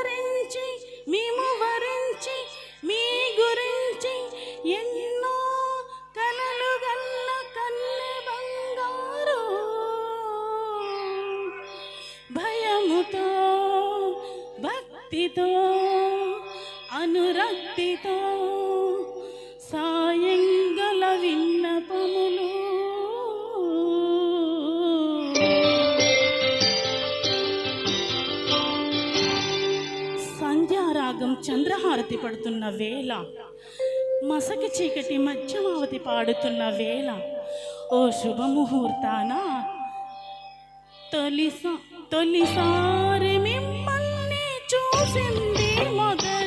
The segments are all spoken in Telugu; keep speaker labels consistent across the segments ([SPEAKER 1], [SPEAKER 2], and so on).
[SPEAKER 1] స్మరించి మేము వరించి మీ గురించి ఎన్నో కలలు గల్ల కన్ను బంగారు. భయముతో భక్తితో అనురక్తితో రాగం చంద్రహారతి పడుతున్న వేళ. మసక చీకటి మధ్యమావతి పాడుతున్న వేళ. ఓ శుభముహూర్తాన తొలిసా తొలిసారి మిమ్మల్ని చూసింది మొదలు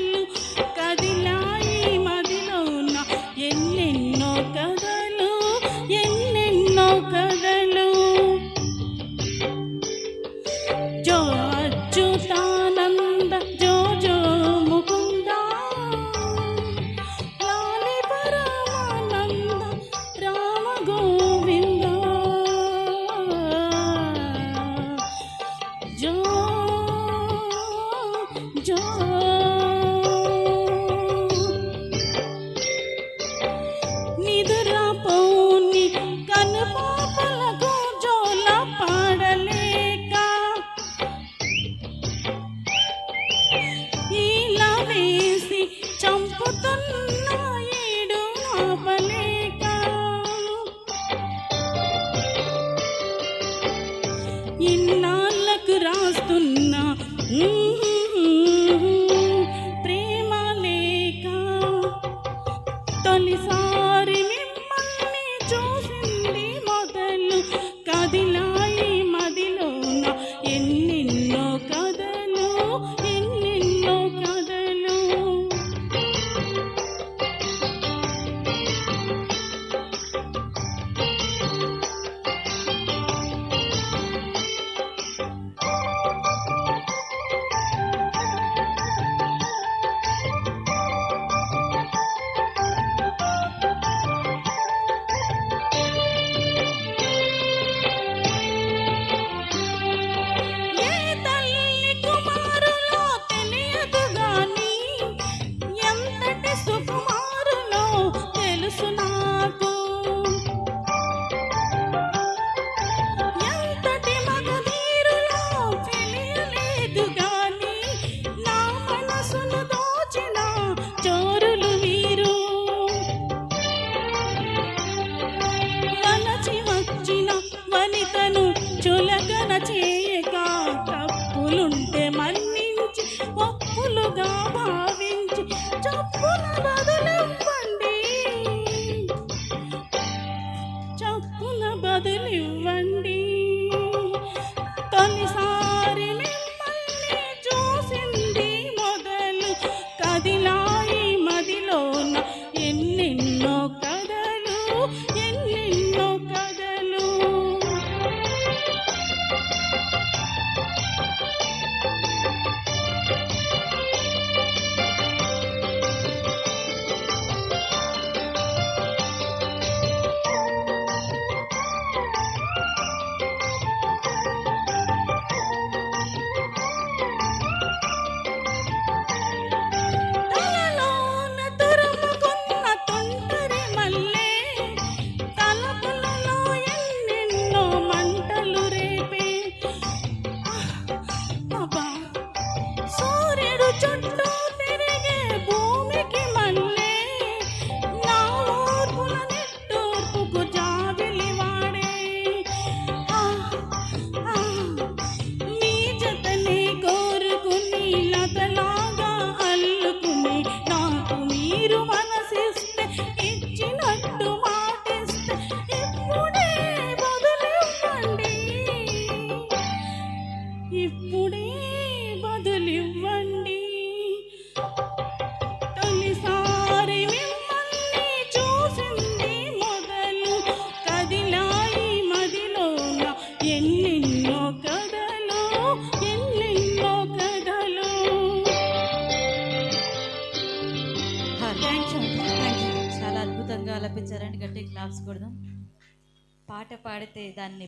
[SPEAKER 1] only song. బదులివ్వండి. తొలిసారి మిమ్మల్ని చూసింది మొదలు
[SPEAKER 2] కదిలా ఆలపించారని గట్టి క్లాప్స్ కొడదాం. పాట పాడితే దాన్ని